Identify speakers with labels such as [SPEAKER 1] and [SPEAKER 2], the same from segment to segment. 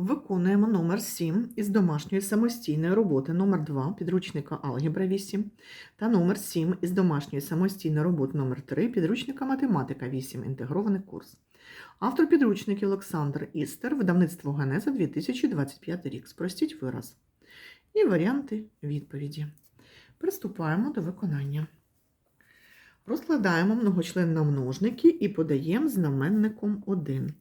[SPEAKER 1] Виконуємо номер 7 із домашньої самостійної роботи номер 2 підручника Алгебра 8 та номер 7 із домашньої самостійної роботи номер 3 підручника Математика 8. Інтегрований курс. Автор підручників Олександр Істер, видавництво Генеза 2025 рік. Спростіть вираз. І варіанти відповіді. Приступаємо до виконання. Розкладаємо многочлен на множники і подаємо знаменником 1.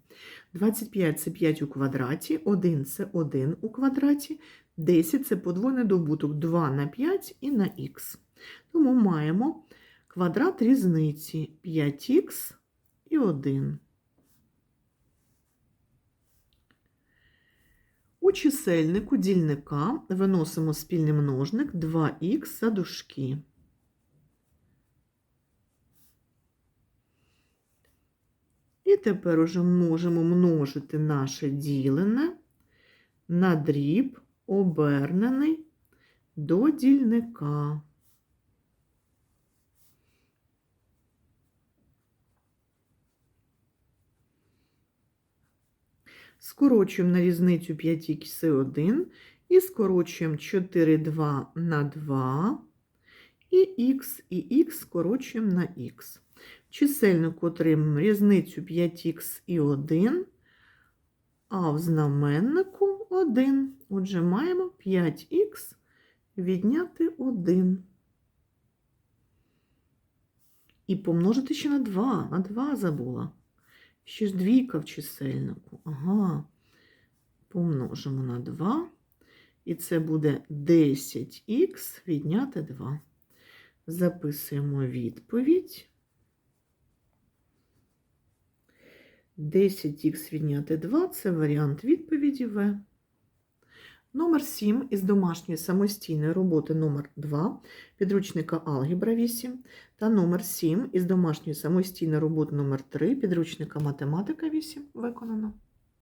[SPEAKER 1] 25 це 5 у квадраті, 1 це 1 у квадраті, 10 це подвойний добуток 2 на 5 і на х. Тому маємо квадрат різниці 5х і 1. У чисельнику дільника виносимо спільний множник 2х за дужки. І тепер уже можемо множити наше ділене на дріб, обернений до дільника. Скорочуємо на різницю 5х і 1 і скорочуємо 4, 2 на 2, і х і х скорочуємо на х. В чисельнику отримаємо різницю 5х і 1, а в знаменнику 1. Отже, маємо 5х відняти 1. І помножити ще на 2. На 2 забула. Ще ж двійка в чисельнику. Ага. Помножимо на 2. І це буде 10х відняти 2. Записуємо відповідь. 10х відняти 2 це варіант відповіді В. Номер 7 із домашньої самостійної роботи номер 2 підручника Алгебра 8 та номер 7 із домашньої самостійної роботи номер 3 підручника Математика 8 виконано.